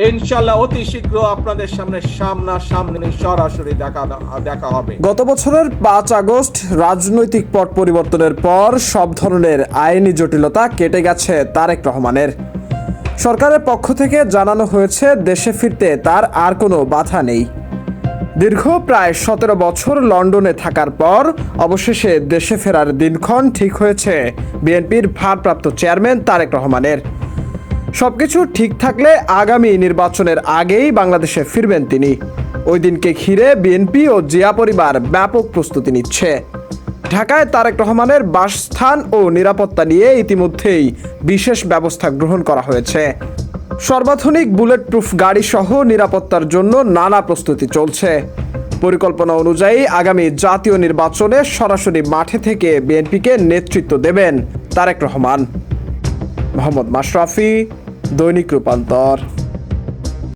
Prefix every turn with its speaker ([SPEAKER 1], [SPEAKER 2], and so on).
[SPEAKER 1] ইনশাল্লাহ অতি শীঘ্র আপনাদের সামনে সামনা সামনে সরাসরি দেখা দেখা হবে।
[SPEAKER 2] গত বছরের পাঁচ আগস্ট রাজনৈতিক পট পরিবর্তনের পর সব ধরনের আইনি জটিলতা কেটে গেছে তারেক রহমানের। সরকারের পক্ষ থেকে জানানো হয়েছে, দেশে ফিরতে তার আর কোনো বাধা নেই। দীর্ঘ প্রায় সতেরো বছর লন্ডনে থাকার পর অবশেষে দেশে ফেরার দিনক্ষণ ঠিক হয়েছে বিএনপির ভারপ্রাপ্ত চেয়ারম্যান তারেক রহমানের। সবকিছু ঠিক থাকলে আগামী নির্বাচনের আগেই বাংলাদেশে ফিরবেন তিনি। ওই দিনকে ঘিরে বিএনপি ও জিয়া পরিবার ব্যাপক প্রস্তুতি নিচ্ছে। ঢাকায় তারেক রহমানের বাসস্থান ও নিরাপত্তা নিয়ে ইতিমধ্যেই বিশেষ ব্যবস্থা গ্রহণ করা হয়েছে। সর্বাধুনিক বুলেট প্রুফ গাড়ি সহ নিরাপত্তার জন্য নানা প্রস্তুতি চলছে। পরিকল্পনা অনুযায়ী আগামী জাতীয় নির্বাচনে সরাসরি মাঠে থেকে বিএনপিকে নেতৃত্ব দেবেন তারেক রহমান। মোহাম্মদ মাশরাফি দৈনিক রূপান্তর।